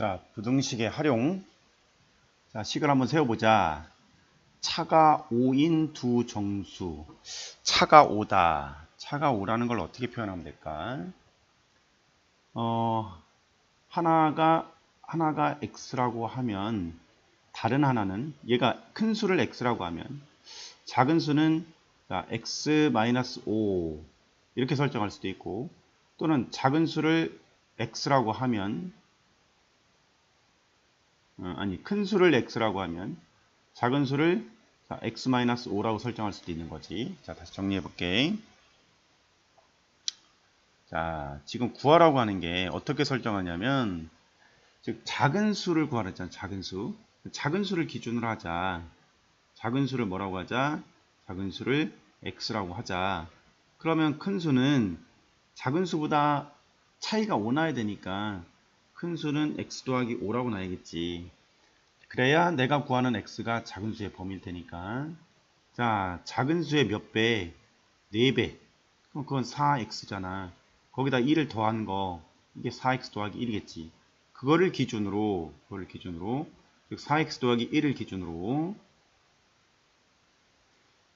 자, 부등식의 활용. 자, 식을 한번 세워보자. 차가 5인 두 정수. 차가 5다. 차가 5라는 걸 어떻게 표현하면 될까? 어, 하나가, 하나가 x라고 하면, 다른 하나는, 얘가 큰 수를 x라고 하면, 작은 수는 자, x-5 이렇게 설정할 수도 있고, 또는 작은 수를 x라고 하면, 어, 아니 큰 수를 x라고 하면 작은 수를 자, x-5라고 설정할 수도 있는 거지. 자 다시 정리해 볼게. 자 지금 구하라고 하는 게 어떻게 설정하냐면 즉 작은 수를 구하랬잖아 작은 수 작은 수를 기준으로 하자 작은 수를 뭐라고 하자 작은 수를 x라고 하자 그러면 큰 수는 작은 수보다 차이가 5 나야 되니까 큰 수는 x 더하기 5라고 나야겠지. 그래야 내가 구하는 x가 작은 수의 범위일 테니까. 자, 작은 수의 몇 배? 4배. 그럼 그건 4x잖아. 거기다 1을 더한 거, 이게 4x 더하기 1이겠지. 그거를 기준으로, 그거를 기준으로, 즉 4x 더하기 1을 기준으로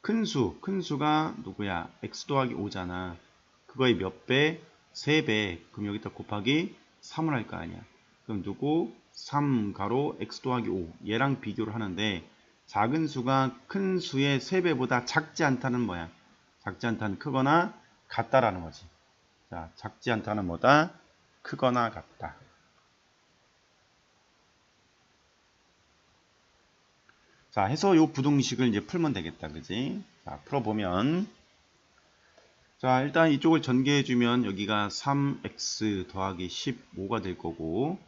큰 수, 큰 수가 누구야? x 더하기 5잖아. 그거의 몇 배? 3배. 그럼 여기다 곱하기 3을 할 거 아니야. 그럼 누구? 3 가로 x 더하기 5 얘랑 비교를 하는데 작은 수가 큰 수의 3배보다 작지 않다는 뭐야? 작지 않다는 크거나 같다라는 거지. 자, 작지 않다는 뭐다? 크거나 같다. 자, 해서 요 부등식을 이제 풀면 되겠다. 그지? 자, 풀어보면 자 일단 이쪽을 전개해 주면 여기가 3x 더하기 15가 될 거고.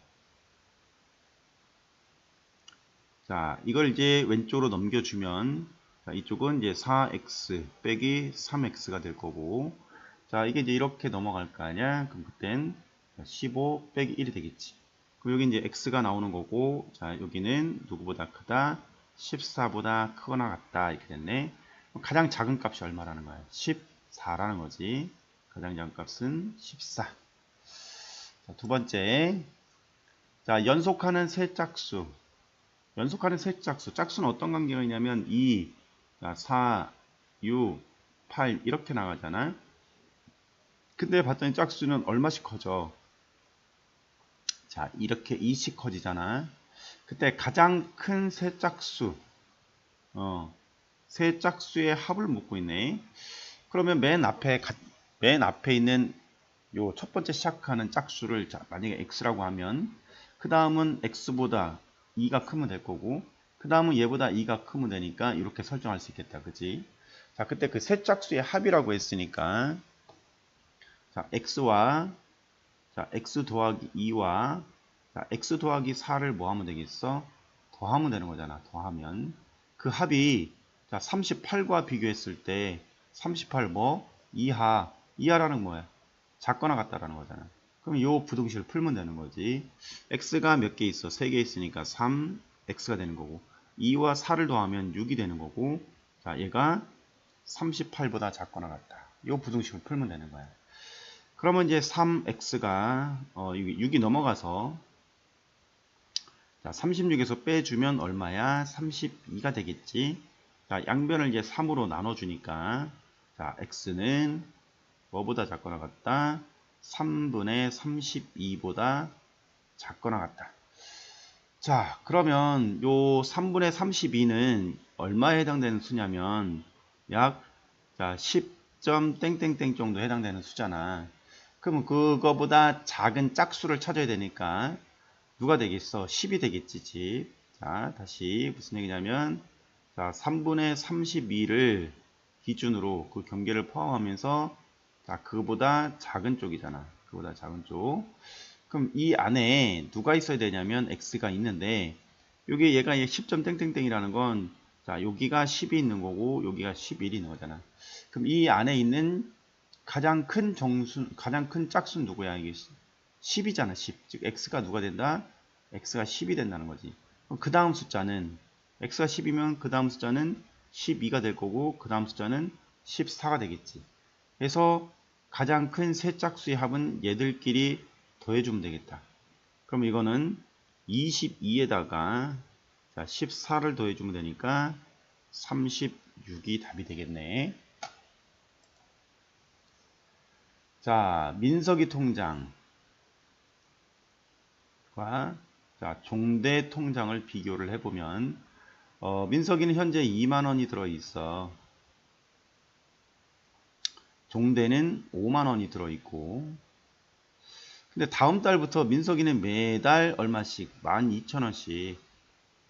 자 이걸 이제 왼쪽으로 넘겨주면 자, 이쪽은 이제 4x 빼기 3x가 될 거고. 자 이게 이제 이렇게 넘어갈 거 아니야? 그럼 그땐 15 빼기 1이 되겠지. 그럼 여기 이제 x가 나오는 거고 자 여기는 누구보다 크다? 14보다 크거나 같다. 이렇게 됐네. 가장 작은 값이 얼마라는 거야? 10 4라는 거지. 가장 작은 값은 14. 자, 두 번째. 자, 연속하는 세 짝수. 연속하는 세 짝수. 짝수는 어떤 관계가 있냐면 2, 4, 6, 8 이렇게 나가잖아. 근데 봤더니 짝수는 얼마씩 커져? 자, 이렇게 2씩 커지잖아. 그때 가장 큰 세 짝수. 어, 세 짝수의 합을 묻고 있네. 그러면 맨 앞에 맨 앞에 있는 요 첫 번째 시작하는 짝수를 자, 만약에 x라고 하면 그 다음은 x보다 2가 크면 될 거고 그 다음은 얘보다 2가 크면 되니까 이렇게 설정할 수 있겠다. 그지? 자 그때 그 세 짝수의 합이라고 했으니까 자 x와 자 x 더하기 2와 자, x 더하기 4를 뭐 하면 되겠어? 더하면 되는 거잖아. 더하면. 그 합이 자 38과 비교했을 때 38 뭐? 이하. 이하라는 뭐야? 작거나 같다라는 거잖아. 그럼 요 부등식을 풀면 되는 거지. x가 몇 개 있어? 3개 있으니까 3, x가 되는 거고 2와 4를 더하면 6이 되는 거고 자 얘가 38보다 작거나 같다. 요 부등식을 풀면 되는 거야. 그러면 이제 3x가 어, 6이 넘어가서 자 36에서 빼주면 얼마야? 32가 되겠지. 자 양변을 이제 3으로 나눠주니까 자, x는 뭐보다 작거나 같다? 3분의 32보다 작거나 같다. 자, 그러면 요 3분의 32는 얼마에 해당되는 수냐면 약 자, 10점 땡땡땡 정도 해당되는 수잖아. 그러면 그거보다 작은 짝수를 찾아야 되니까 누가 되겠어? 10이 되겠지, 집. 자, 다시 무슨 얘기냐면 자, 3분의 32를 기준으로 그 경계를 포함하면서 자, 그보다 작은 쪽이잖아. 그보다 작은 쪽. 그럼 이 안에 누가 있어야 되냐면 x가 있는데 여기 얘가 10점 땡땡땡이라는 건 자, 여기가 10이 있는 거고 여기가 11이 있는 거잖아. 그럼 이 안에 있는 가장 큰 정수 가장 큰 짝수는 누구야? 이게 10이잖아. 10. 즉 x가 누가 된다? x가 10이 된다는 거지. 그 다음 숫자는 x가 10이면 그 다음 숫자는 12가 될 거고 그 다음 숫자는 14가 되겠지. 그래서 가장 큰 세 짝수의 합은 얘들끼리 더해주면 되겠다. 그럼 이거는 22에다가 자, 14를 더해주면 되니까 36이 답이 되겠네. 자, 민석이 통장과 자, 종대 통장을 비교를 해보면 어, 민석이는 현재 2만원이 들어있어. 종대는 5만원이 들어있고 근데 다음 달부터 민석이는 매달 얼마씩 12,000원씩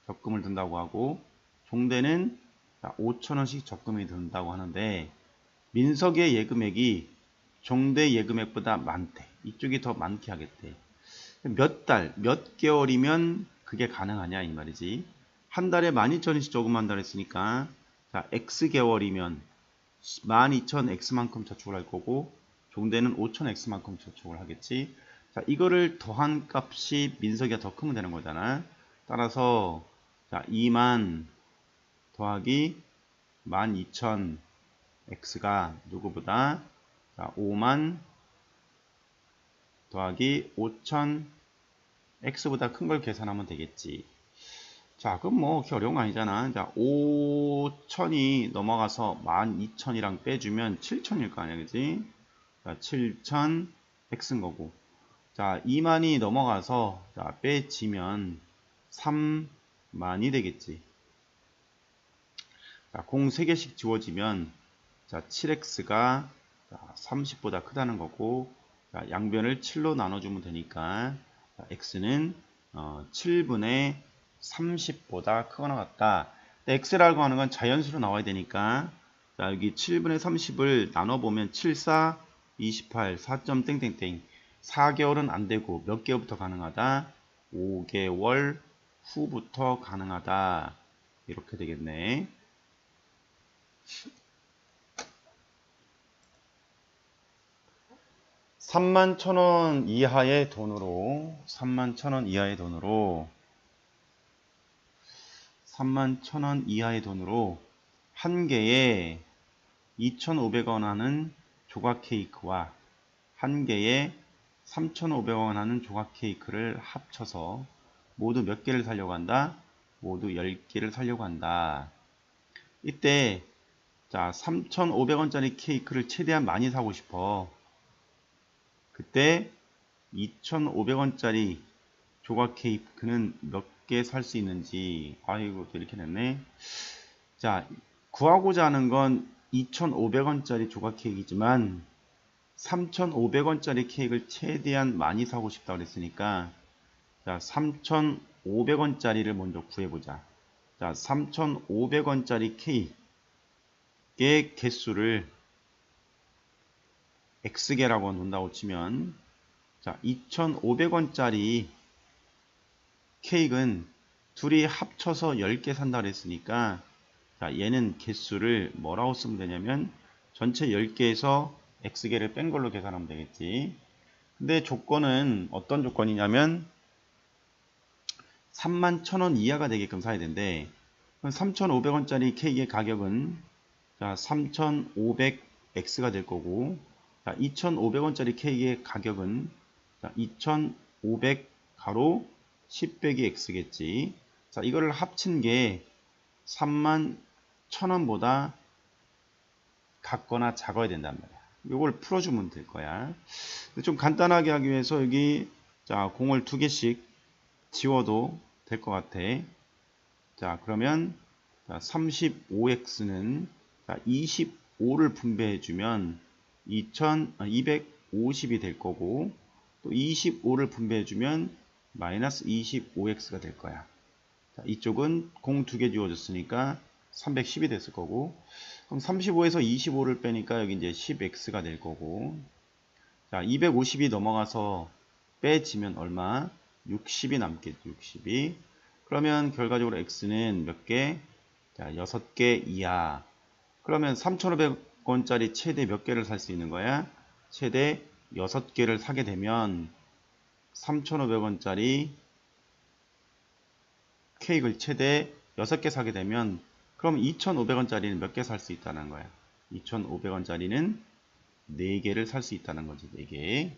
적금을 든다고 하고 종대는 5,000원씩 적금이 든다고 하는데 민석의 예금액이 종대 예금액보다 많대. 이쪽이 더 많게 하겠대. 몇 달, 몇 개월이면 그게 가능하냐 이 말이지. 한 달에 12,000원씩 조금만 했으니까 자, X개월이면 12,000X만큼 저축을 할 거고 종대는 5,000X만큼 저축을 하겠지. 자, 이거를 더한 값이 민석이가 더 크면 되는 거잖아. 따라서 자, 2만 더하기 12,000X가 누구보다 자, 5만 더하기 5,000 X보다 큰 걸 계산하면 되겠지. 자, 그럼 뭐 그렇게 어려운 거 아니잖아. 자, 5천이 넘어가서 12,000이랑 빼주면 7천일 거 아니야, 그지? 자, 7,000 X인 거고. 자, 2만이 넘어가서 자, 빼지면 3만이 되겠지. 자, 공 3개씩 지워지면 자, 7x가 30보다 크다는 거고 자, 양변을 7로 나눠주면 되니까 자, x는 어, 7분의 30보다 크거나 같다. x라고 하는 건 자연수로 나와야 되니까 자, 여기 7분의 30을 나눠보면 7, 4, 28, 4점 땡땡땡 4개월은 안되고 몇 개월부터 가능하다? 5개월 후부터 가능하다. 이렇게 되겠네. 3만 천 원 이하의 돈으로 3만 천 원 이하의 돈으로 3만 천원 이하의 돈으로 한 개에 2,500원 하는 조각 케이크와 한 개에 3,500원 하는 조각 케이크를 합쳐서 모두 몇 개를 살려고 한다? 모두 10개를 살려고 한다. 이때 자 3,500원짜리 케이크를 최대한 많이 사고 싶어. 그때 2,500원짜리 조각 케이크는 몇 개살수 있는지 아이고 또 이렇게 냈네. 자 구하고자 하는 건 2,500원짜리 조각 케이크이지만 3,500원짜리 케이크를 최대한 많이 사고 싶다 그랬으니까 자 3,500원짜리를 먼저 구해보자. 자 3,500원짜리 케이크의 개수를 X개라고 놓는다고 치면 자 2,500원짜리 케이크는 둘이 합쳐서 10개 산다 그랬으니까 자 얘는 개수를 뭐라고 쓰면 되냐면 전체 10개에서 X개를 뺀 걸로 계산하면 되겠지. 근데 조건은 어떤 조건이냐면 3만 1000원 이하가 되게끔 사야 되는데 3,500원짜리 케이크의 가격은 자 3,500X가 될 거고 자, 2,500원짜리 케이크의 가격은 자, 2,500 가로 10 빼기 x겠지. 자, 이거를 합친 게 3만 1,000원보다 같거나 작아야 된단 말이야. 이걸 풀어주면 될 거야. 좀 간단하게 하기 위해서 여기 자 공을 두 개씩 지워도 될 것 같아. 자 그러면 35x는 25를 분배해주면 2250이 될 거고 또 25를 분배해주면 마이너스 25x가 될 거야. 자, 이쪽은 공 두개 지워졌으니까 310이 됐을 거고 그럼 35에서 25를 빼니까 여기 이제 10x가 될 거고 자 250이 넘어가서 빼지면 얼마? 60이 남겠죠. 60이 그러면 결과적으로 x는 몇 개? 자 6개 이하 그러면 3500 원짜리 최대 몇 개를 살 수 있는 거야? 최대 6개를 사게 되면 3,500원짜리 케이크를 최대 6개 사게 되면 그럼 2,500원짜리는 몇 개 살 수 있다는 거야? 2,500원짜리는 4개를 살 수 있다는 거지. 4개.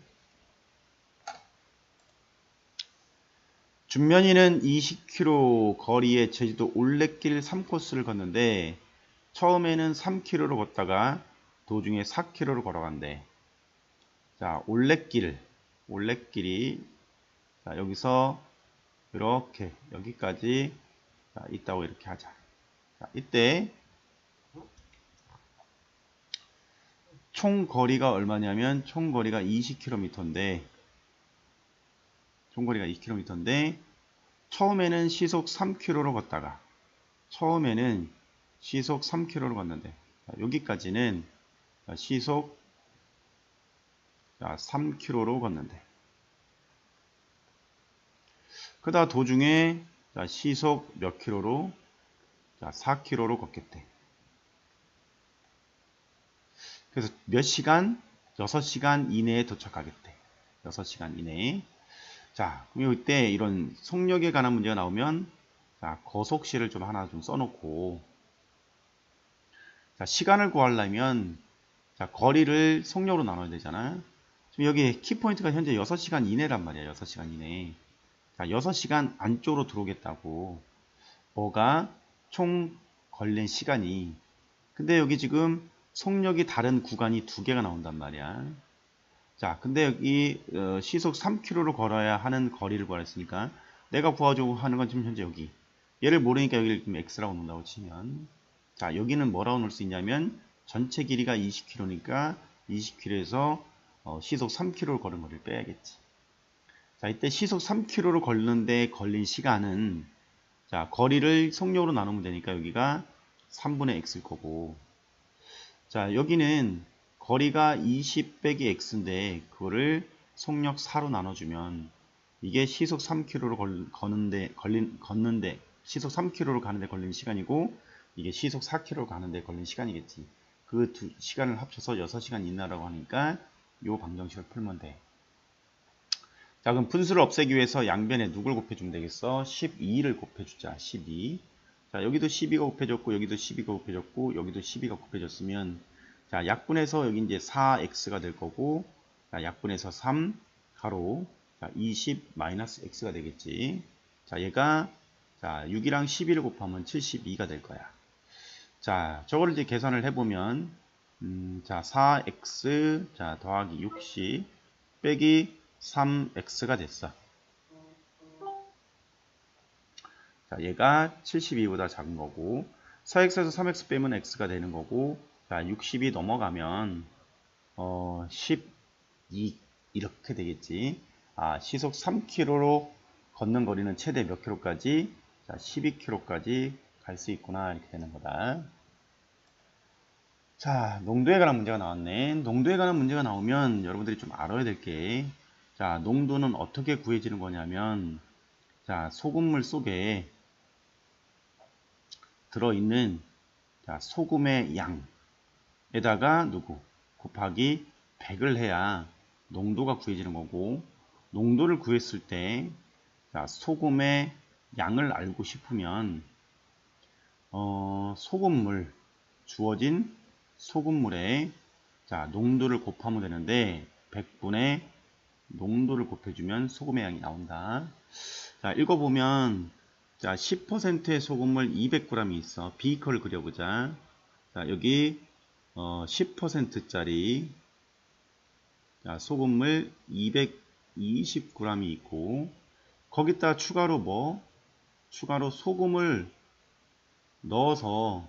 준면이는 20km 거리의 제주도 올레길 3코스를 걷는데 처음에는 3km로 걷다가 도중에 4km로 걸어간대. 자, 올레길, 올레길이 자, 여기서 이렇게 여기까지 자, 있다고 이렇게 하자. 자, 이때 총 거리가 얼마냐면 총 거리가 20km인데 총 거리가 20km인데 처음에는 시속 3km로 걷다가 처음에는 시속 3km로 걷는데 자, 여기까지는 자, 시속 자, 3km로 걷는데 그다 도중에 자, 시속 몇 킬로로 자, 4킬로로 걷겠대. 그래서 몇 시간? 6시간 이내에 도착하겠대. 6시간 이내에. 자, 그럼 이때 이런 속력에 관한 문제가 나오면 자, 거속시를 좀 하나 좀 써놓고 자, 시간을 구하려면 자, 거리를 속력으로 나눠야 되잖아. 여기 키포인트가 현재 6시간 이내란 말이야. 6시간 이내. 자, 6시간 안쪽으로 들어오겠다고. 뭐가 총 걸린 시간이. 근데 여기 지금 속력이 다른 구간이 두 개가 나온단 말이야. 자, 근데 여기 어, 시속 3km로 걸어야 하는 거리를 구하랬으니까 내가 구하자고 하는 건 지금 현재 여기. 얘를 모르니까 여기를 지금 x라고 놓는다고 치면 자, 여기는 뭐라고 놓을 수 있냐면 전체 길이가 20km니까 20km에서 어, 시속 3km를 걸은 거리를 빼야겠지. 자, 이때 시속 3km를 걸는데 걸린 시간은 자, 거리를 속력으로 나누면 되니까 여기가 3분의 x일 거고 자, 여기는 거리가 20 빼기 x인데 그거를 속력 4로 나눠주면 이게 시속 3km로 걸, 거는데 걸린 걷는데 시속 3km로 가는데 걸린 시간이고 이게 시속 4km로 가는데 걸린 시간이겠지. 그 두 시간을 합쳐서 6시간 이내라고 하니까 요 방정식을 풀면 돼. 자 그럼 분수를 없애기 위해서 양변에 누굴 곱해주면 되겠어? 12를 곱해주자. 12. 자 여기도 12가 곱해졌고 여기도 12가 곱해졌고 여기도 12가 곱해졌으면 자 약분해서 여기 이제 4x가 될 거고 자 약분해서 3 가로 자, 20 마이너스 x가 되겠지. 자 얘가 자 6이랑 12를 곱하면 72가 될 거야. 자 저거를 이제 계산을 해보면 음, 자 4x 자 더하기 60 빼기 3x가 됐어. 자, 얘가 72보다 작은 거고 4x에서 3x 빼면 x가 되는 거고 자, 60이 넘어가면 어, 12 이렇게 되겠지. 아, 시속 3km로 걷는 거리는 최대 몇 킬로까지? 자, 12km까지 갈 수 있구나 이렇게 되는 거다. 자, 농도에 관한 문제가 나왔네. 농도에 관한 문제가 나오면 여러분들이 좀 알아야 될 게, 자, 농도는 어떻게 구해지는 거냐면, 자, 소금물 속에 들어있는 자, 소금의 양에다가 누구 곱하기 100을 해야 농도가 구해지는 거고, 농도를 구했을 때, 자, 소금의 양을 알고 싶으면, 어, 소금물, 주어진 소금물에 자 농도를 곱하면 되는데 100분의 농도를 곱해주면 소금의 양이 나온다. 자 읽어보면 자 10%의 소금물 200g이 있어. 비커를 그려보자. 자 여기 어, 10%짜리 자, 소금물 220g이 있고 거기다 추가로 뭐 추가로 소금을 넣어서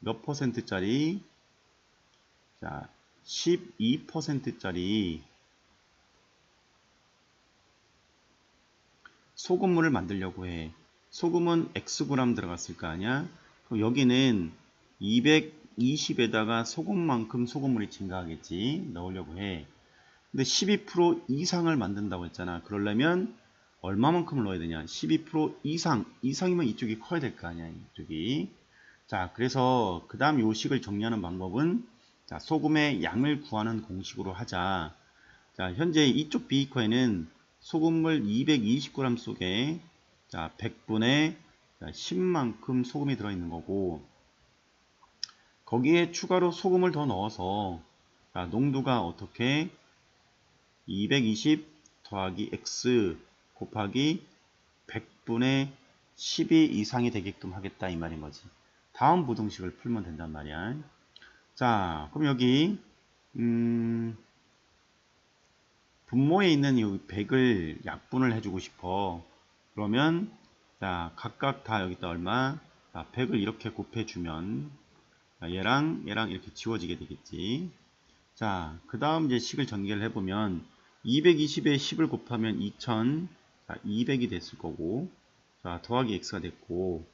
몇 퍼센트짜리 자, 12%짜리 소금물을 만들려고 해. 소금은 Xg 들어갔을 거 아니야? 그럼 여기는 220에다가 소금만큼 소금물이 증가하겠지. 넣으려고 해. 근데 12% 이상을 만든다고 했잖아. 그러려면 얼마만큼 넣어야 되냐? 12% 이상. 이상이면 이쪽이 커야 될 거 아니야. 이쪽이. 자, 그래서 그 다음 요식을 정리하는 방법은 자, 소금의 양을 구하는 공식으로 하자. 자, 현재 이쪽 비이커에는 소금물 220g 속에 자, 100분의 10만큼 소금이 들어있는 거고 거기에 추가로 소금을 더 넣어서 자, 농도가 어떻게 220 더하기 x 곱하기 100분의 12 이상이 되게끔 하겠다 이 말인 거지. 다음 부등식을 풀면 된단 말이야. 자, 그럼 여기 음, 분모에 있는 이 100을 약분을 해주고 싶어. 그러면 자 각각 다 여기다 얼마? 자, 100을 이렇게 곱해주면 얘랑 얘랑 이렇게 지워지게 되겠지. 자, 그 다음 이제 식을 전개를 해보면 220에 10을 곱하면 2000, 자, 200이 됐을 거고, 자, 더하기 x가 됐고,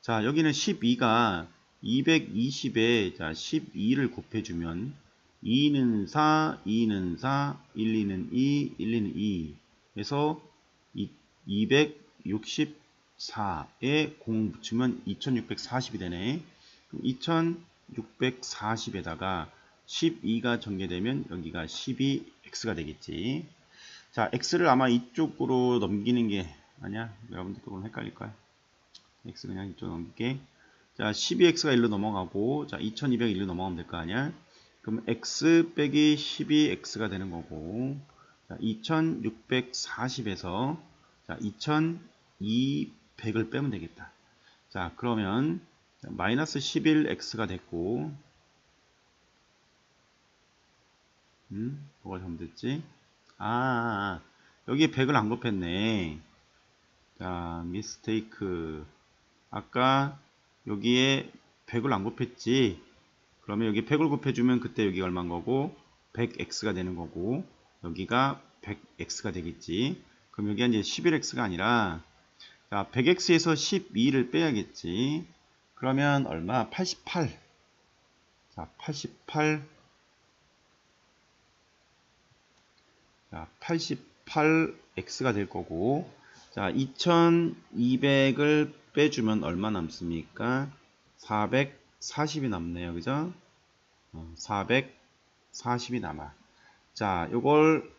자, 여기는 12가 220에 자, 12를 곱해주면 2는 4, 2는 4, 1, 2는 2, 1, 2는 2. 그래서 264에 0 붙이면 2640이 되네. 2640에다가 12가 전개되면 여기가 12x가 되겠지. 자, x를 아마 이쪽으로 넘기는 게 아니야? 여러분들 조금 헷갈릴 거야. x 그냥 이쪽 넘길게. 자, 12x가 1로 넘어가고 자, 2200 1로 넘어가면 될 거 아니야? 그럼 x 빼기 12x가 되는 거고 자, 2640에서 자, 2200을 빼면 되겠다. 자, 그러면 마이너스 11x가 됐고 음? 뭐가 잘못됐지? 아, 여기에 100을 안 곱했네. 자, 미스테이크. 아까 여기에 100을 안 곱했지. 그러면 여기 100을 곱해주면 그때 여기 얼마인 거고 100x가 되는 거고 여기가 100x가 되겠지. 그럼 여기가 이제 11x가 아니라 자, 100x에서 12를 빼야겠지. 그러면 얼마? 88. 자, 88. 자, 88x가 될 거고. 자, 2200을 빼주면 얼마 남습니까? 440이 남네요. 그죠? 어, 440이 남아. 자, 요걸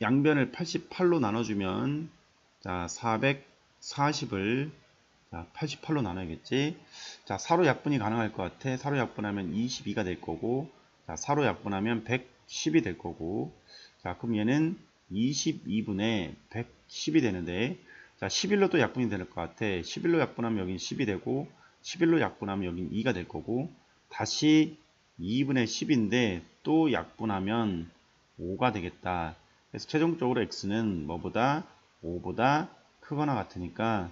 양변을 88로 나눠주면 자, 440을 자, 88로 나눠야겠지. 자, 4로 약분이 가능할 것 같아. 4로 약분하면 22가 될 거고, 자, 4로 약분하면 110이 될 거고, 자, 그럼 얘는 22분의 110이 되는데, 자, 11로 또 약분이 될 것 같아. 11로 약분하면 여긴 10이 되고, 11로 약분하면 여긴 2가 될 거고, 다시 2분의 10인데, 또 약분하면 5가 되겠다. 그래서 최종적으로 x는 뭐보다 5보다 크거나 같으니까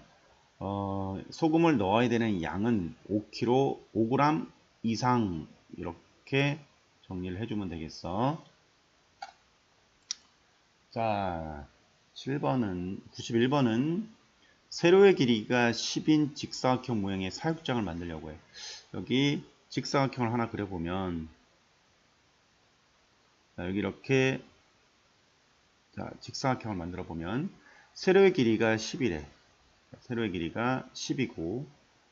어, 소금을 넣어야 되는 양은 5kg, 5g 이상 이렇게 정리를 해주면 되겠어. 자, 7번은 91번은 세로의 길이가 10인 직사각형 모양의 사육장을 만들려고 해. 여기 직사각형을 하나 그려보면 자, 여기 이렇게 자, 직사각형을 만들어 보면 세로의 길이가 10이래. 세로의 길이가 10이고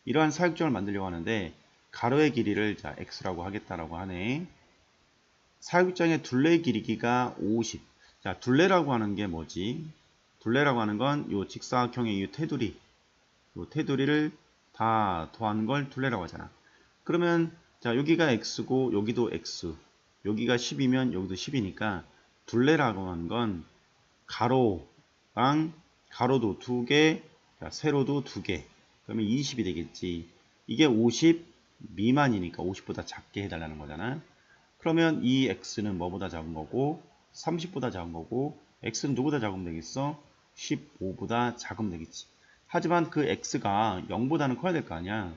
이러한 사육점을 만들려고 하는데 가로의 길이를 자 x라고 하겠다라고 하네. 사육장의 둘레의 길이가 50. 자, 둘레라고 하는 게 뭐지? 둘레라고 하는 건 요 직사각형의 이 테두리. 요 테두리를 다 더한 걸 둘레라고 하잖아. 그러면 자, 여기가 x고 여기도 x. 여기가 10이면 여기도 10이니까 둘레라고 하는 건 가로랑 가로도 두 개, 자, 세로도 두 개. 그러면 20이 되겠지. 이게 50 미만이니까 50보다 작게 해달라는 거잖아. 그러면 이 x는 뭐보다 작은 거고 30보다 작은 거고 x는 누구보다 작으면 되겠어? 15보다 작으면 되겠지. 하지만 그 x가 0보다는 커야 될 거 아니야.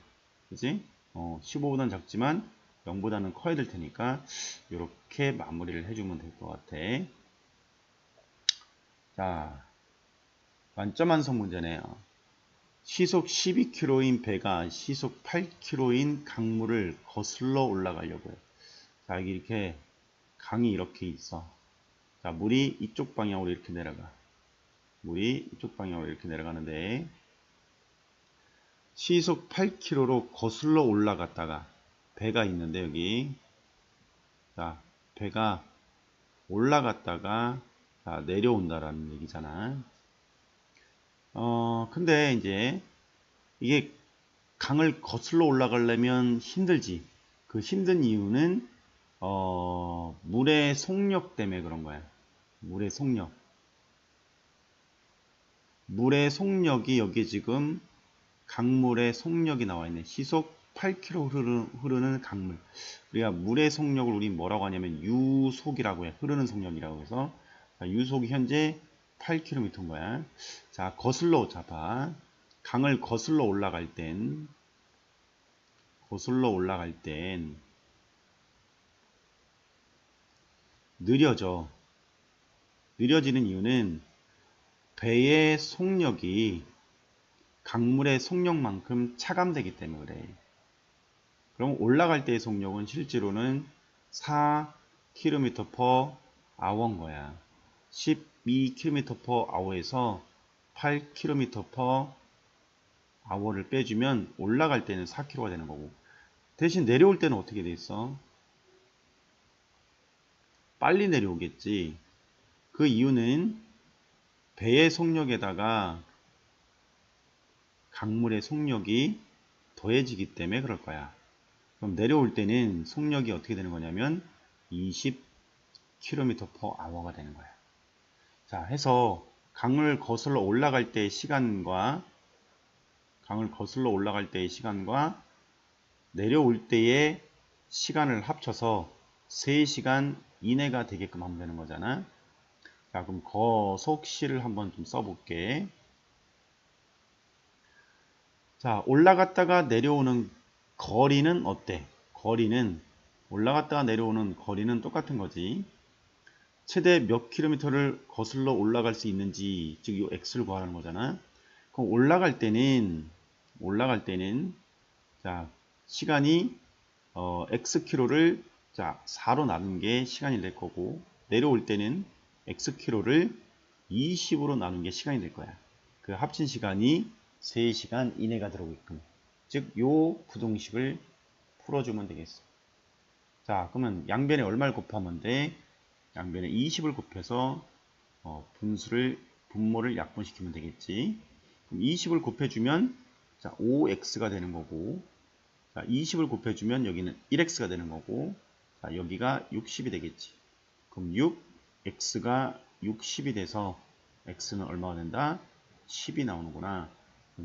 그지? 어, 15보다는 작지만 0보다는 커야 될 테니까 이렇게 마무리를 해주면 될 것 같아. 자, 만점 완성 문제네요. 시속 12km인 배가 시속 8km인 강물을 거슬러 올라가려고 해요. 자, 이렇게 강이 이렇게 있어. 자, 물이 이쪽 방향으로 이렇게 내려가. 물이 이쪽 방향으로 이렇게 내려가는데 시속 8km로 거슬러 올라갔다가 배가 있는데 여기 자 배가 올라갔다가 자, 내려온다라는 얘기잖아. 어, 근데 이제 이게 강을 거슬러 올라가려면 힘들지. 그 힘든 이유는 어, 물의 속력 때문에 그런 거야. 물의 속력. 물의 속력이 여기 지금 강물의 속력이 나와 있네. 시속 8km 흐르는, 흐르는 강물. 우리가 물의 속력을 우리 뭐라고 하냐면 유속이라고 해. 흐르는 속력이라고 해서 자, 유속이 현재 8km인 거야. 자, 거슬러 잡아. 강을 거슬러 올라갈 땐 거슬러 올라갈 땐 느려져. 느려지는 이유는 배의 속력이 강물의 속력만큼 차감되기 때문에 그래. 그럼 올라갈 때의 속력은 실제로는 4km per hour인 거야. 12km per hour에서 8km per hour를 빼주면 올라갈 때는 4km가 되는 거고 대신 내려올 때는 어떻게 돼 있어? 빨리 내려오겠지. 그 이유는 배의 속력에다가 강물의 속력이 더해지기 때문에 그럴 거야. 그럼 내려올 때는 속력이 어떻게 되는 거냐면 20km per hour가 되는 거야. 자, 해서 강을 거슬러 올라갈 때의 시간과 강을 거슬러 올라갈 때의 시간과 내려올 때의 시간을 합쳐서 3시간 이내가 되게끔 하면 되는 거잖아. 자, 그럼 거속시를 한번 좀 써볼게. 자, 올라갔다가 내려오는 거리는 어때? 거리는 올라갔다가 내려오는 거리는 똑같은 거지. 최대 몇 킬로미터를 거슬러 올라갈 수 있는지 즉 이 x를 구하는 거잖아. 그럼 올라갈 때는 올라갈 때는 자 시간이 어, x 킬로를 자 4로 나눈 게 시간이 될 거고 내려올 때는 x 킬로를 20으로 나눈 게 시간이 될 거야. 그 합친 시간이 3시간 이내가 들어오게끔 즉, 요 부동식을 풀어주면 되겠어. 자, 그러면 양변에 얼마를 곱하면 돼? 양변에 20을 곱해서 어, 분수를 분모를 약분시키면 되겠지. 그럼 20을 곱해주면 자 5x가 되는 거고 자 20을 곱해주면 여기는 1x가 되는 거고 자 여기가 60이 되겠지. 그럼 6 x가 60이 돼서 x는 얼마가 된다? 10이 나오는구나.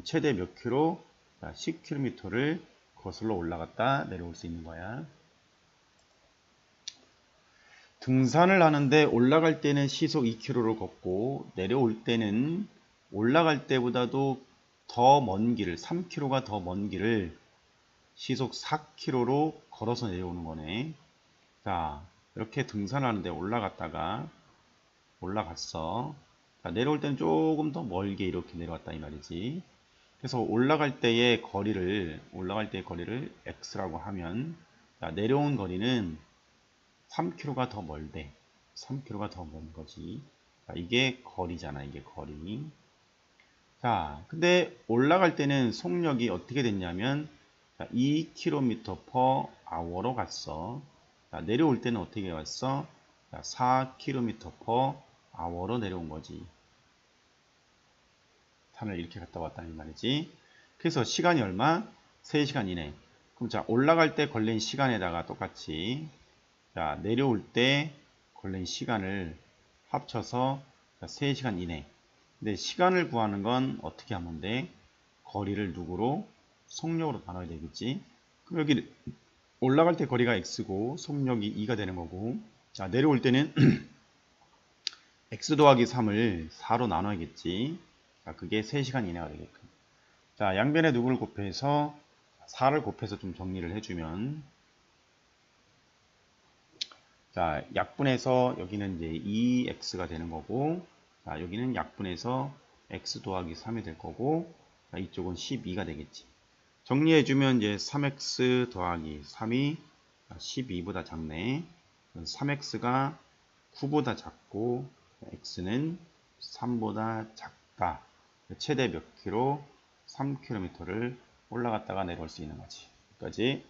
최대 몇 킬로? 10km를 거슬러 올라갔다 내려올 수 있는 거야. 등산을 하는데 올라갈 때는 시속 2km를 걷고 내려올 때는 올라갈 때보다도 더 먼 길을 3km가 더 먼 길을 시속 4km로 걸어서 내려오는 거네. 자 이렇게 등산하는데 올라갔다가 올라갔어. 자, 내려올 때는 조금 더 멀게 이렇게 내려왔다 이 말이지. 그래서 올라갈 때의 거리를 올라갈 때의 거리를 x라고 하면 자, 내려온 거리는 3km가 더 멀대. 3km가 더 먼 거지. 자, 이게 거리잖아. 이게 거리. 자, 근데 올라갈 때는 속력이 어떻게 됐냐면 자, 2km per hour로 갔어. 자, 내려올 때는 어떻게 왔어? 자, 4km per hour로 내려온 거지. 산을 이렇게 갔다 왔다는 말이지. 그래서 시간이 얼마? 3시간 이내. 그럼 자 올라갈 때 걸린 시간에다가 똑같이 자 내려올 때 걸린 시간을 합쳐서 자, 3시간 이내. 근데 시간을 구하는 건 어떻게 하면 돼? 거리를 누구로? 속력으로 나눠야 되겠지. 그럼 여기 올라갈 때 거리가 x고 속력이 2가 되는 거고 자 내려올 때는 x 더하기 3을 4로 나눠야겠지. 자, 그게 3시간 이내가 되게끔. 자, 양변에 누구를 곱해서 4를 곱해서 좀 정리를 해주면 자, 약분해서 여기는 이제 2x가 되는 거고 자, 여기는 약분해서 x 더하기 3이 될 거고 자, 이쪽은 12가 되겠지. 정리해주면 이제 3x 더하기 3이 12보다 작네. 3x가 9보다 작고 x는 3보다 작다. 최대 몇 킬로? 3km를 올라갔다가 내려올 수 있는 거지. 여기까지.